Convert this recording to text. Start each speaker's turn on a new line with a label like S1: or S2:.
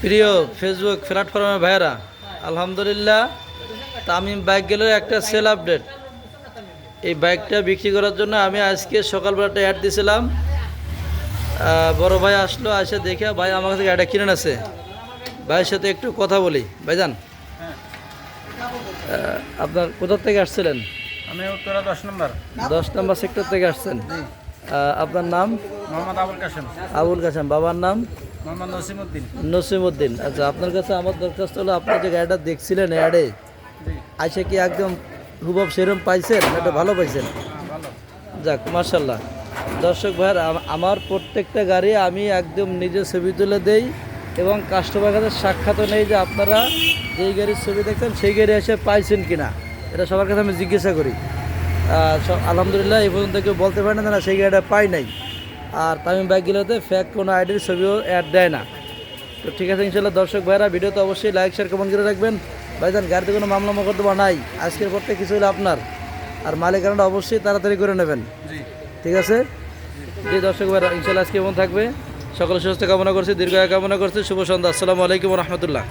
S1: প্রিয় ফেসবুক প্ল্যাটফর্মে ভাইয়েরা আলহামদুলিল্লাহ তামিম বাইক গেলের একটা সেল আপডেট এই বাইকটা বিক্রি করার জন্য আমি আজকে সকালবেলা একটা অ্যাড দিয়েছিলাম বড় ভাই আসলো এসে দেখে ভাই আমার কাছে গাড়িটা কিনে আছে ভাইয়ের সাথে একটু কথা বলি। ভাইজান আহ, আপনার কোথা থেকে আসছিলেন?
S2: আমি উত্তরা দশ নম্বর।
S1: দশ নম্বর সেক্টর থেকে আসছেন। আপনার নাম?
S2: মোহাম্মদ আবুল কাসেম
S1: আবুল কাসেম বাবার নাম?
S2: মোহাম্মদ নসিমুদ্দিন।
S1: নসিমুদ্দিন। আচ্ছা আপনার কাছে আমার দরখাস্ত হলো আপনার যে গাড়িটা দেখছিলেন অ্যাডে আইসে কি একদম হুবব সেরম পাইছেন? এটা ভালো পাইছেন? যাক মার্শাল্লাহ দর্শক ভাইয়ের আমার প্রত্যেকটা গাড়ি আমি একদম নিজে ছবি তুলে দেই এবং কাস্টমার কাছে সাক্ষাৎও নেই যে আপনারা যেই গাড়ির ছবি দেখছেন সেই গাড়ি এসে পাইছেন কিনা। এটা সবার কাছে আমি জিজ্ঞাসা করি। আলহামদুলিল্লাহ এই পর্যন্ত কেউ বলতে পারে না সেই গাড়িটা পাই নাই। আর তামিম বাইকগুলোতে ফ্যাক কোনো আইডির ছবিও অ্যাড দেয় না। তো ঠিক আছে ইনশাল্লাহ দর্শক ভাইরা ভিডিওতে অবশ্যই লাইক শেয়ার কমেন্ট করে রাখবেন। ভাইজান গাড়িতে কোনো মামলা মোকদ্দমা নাই। আজকের পর থেকে কিছু হলে আপনার। আর মালিকানাটা অবশ্যই তাড়াতাড়ি করে নেবেন। ঠিক আছে? যে দর্শক ভাইরা ইনশাল্লাহ আজকে এমন থাকবে। সকল সুস্থ কামনা করছি দীর্ঘ কামনা করছি। শুভ সন্ধ্যা। আসসালামু আলাইকুম রহমতুল্লাহ।